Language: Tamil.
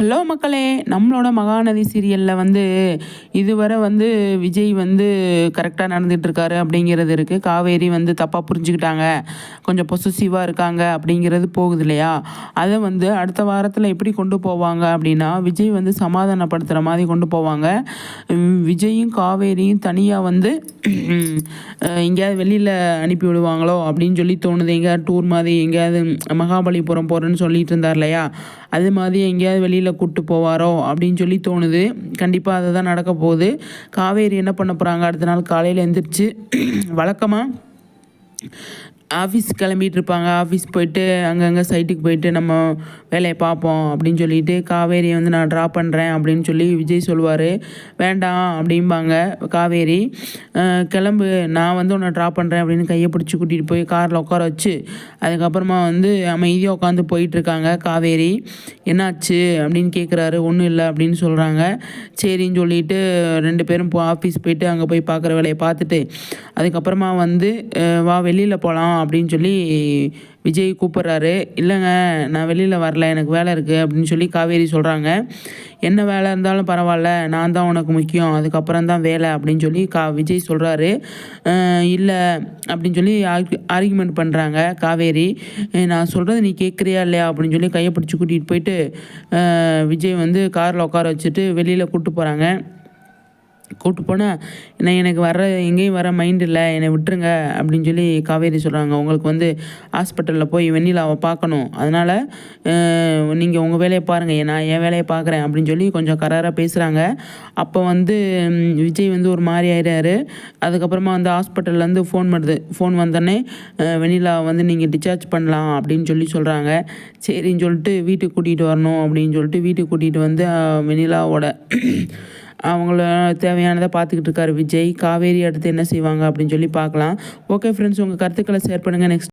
ஹலோ மக்களே நம்மளோட மகாநதி சீரியலில் வந்து இதுவரை வந்து விஜய் வந்து கரெக்டாக நடந்துகிட்ருக்காரு அப்படிங்கிறது இருக்குது காவேரி வந்து தப்பாக புரிஞ்சுக்கிட்டாங்க. கொஞ்சம் பொசசிவாக இருக்காங்க அப்படிங்கிறது போகுது இல்லையா? அதை வந்து அடுத்த வாரத்தில் எப்படி கொண்டு போவாங்க அப்படின்னா விஜய் வந்து சமாதானப்படுத்துகிற மாதிரி கொண்டு போவாங்க. விஜயும் காவேரியும் தனியாக வந்து எங்கேயாவது வெளியில் அனுப்பி விடுவாங்களோ அப்படின்னு சொல்லி தோணுது. எங்கேயாவது டூர் மாதிரி எங்கேயாவது மகாபலிபுரம் போகிறேன்னு சொல்லிட்டு இருந்தார் இல்லையா? அது மாதிரி எங்கேயாவது வெளியில் கூப்பிட்டு போவாரோ அப்படின்னு சொல்லி தோணுது. கண்டிப்பாக அதை தான் நடக்க போகுது. காவேரி என்ன பண்ண போகிறாங்க அடுத்த நாள் காலையில் எழுந்திரிச்சு வழக்கமாக ஆஃபீஸ் கிளம்பிட்டு இருப்பாங்க ஆஃபீஸ் போயிட்டு அங்கங்கே சைட்டுக்கு போயிட்டு நம்ம வேலையை பார்ப்போம் அப்படின்னு சொல்லிட்டு காவேரியை வந்து நான் ட்ரா பண்ணுறேன் அப்படின்னு சொல்லி விஜய் சொல்லுவார். வேண்டாம் அப்படிம்பாங்க காவேரி. கிளம்பு. நான் வந்து உன்னை ட்ரா பண்ணுறேன் அப்படின்னு கையை பிடிச்சி கூட்டிகிட்டு போய் காரில் உட்கார வச்சு அதுக்கப்புறமா வந்து அமைதியாக உட்காந்து போயிட்டுருக்காங்க காவேரி. என்னாச்சு அப்படின்னு கேட்குறாரு ஒன்றும் இல்லை அப்படின்னு சொல்கிறாங்க சரின்னு சொல்லிட்டு ரெண்டு பேரும் போ ஆஃபீஸ் போயிட்டு அங்கே போய் பார்க்குற வேலையை பார்த்துட்டு அதுக்கப்புறமா வந்து வா வெளியில் போகலாம் அப்படின்னு சொல்லி விஜய் கூப்பிட்றாரு. இல்லைங்க நான் வெளியில் வரல எனக்கு வேலை இருக்குது அப்படின்னு சொல்லி காவேரி சொல்கிறாங்க என்ன வேலை இருந்தாலும் பரவாயில்ல நான் தான் உனக்கு முக்கியம் அதுக்கப்புறம் தான் வேலை அப்படின்னு சொல்லி கா விஜய் சொல்கிறாரு இல்லை அப்படின்னு சொல்லி ஆர்குமெண்ட் பண்ணுறாங்க காவேரி. நான் சொல்கிறது நீ கேட்குறியா இல்லையா அப்படின்னு சொல்லி கையை பிடிச்சி கூட்டிகிட்டு போயிட்டு விஜய் வந்து காரில் உட்கார வச்சுட்டு வெளியில் கூப்பிட்டு போகிறாங்க கூப்பிட்டு போனால் என்ன எனக்கு வர எங்கேயும் வர மைண்ட் இல்லை என்னை விட்டுருங்க அப்படின்னு சொல்லி காவேரி சொல்கிறாங்க உங்களுக்கு வந்து ஹாஸ்பிட்டலில் போய் வெண்ணிலாவை பார்க்கணும். அதனால் நீங்கள் உங்கள் வேலையை பாருங்கள் நான் என் வேலையை பார்க்குறேன் அப்படின்னு சொல்லி கொஞ்சம் கராராக பேசுகிறாங்க அப்போ வந்து விஜய் வந்து ஒரு மாதிரி ஆயிடுறாரு அதுக்கப்புறமா வந்து ஹாஸ்பிட்டல்லேருந்து ஃபோன் பண்ணுது ஃபோன் வந்தோடனே வெண்ணிலா வந்து நீங்கள் டிஸ்சார்ஜ் பண்ணலாம் அப்படின்னு சொல்லி சொல்கிறாங்க சரின்னு சொல்லிட்டு வீட்டுக்கு கூட்டிகிட்டு வரணும் அப்படின்னு சொல்லிட்டு வீட்டுக்கு கூட்டிகிட்டு வந்து வெண்ணிலாவோட அவங்கள தேவையானதை பார்த்துக்கிட்டு இருக்காரு. விஜய் காவேரி அடுத்து என்ன செய்வாங்க அப்படின்னு சொல்லி பார்க்கலாம். ஓகே ஃப்ரெண்ட்ஸ் உங்கள் கருத்துக்களை ஷேர் பண்ணுங்கள் நெக்ஸ்ட்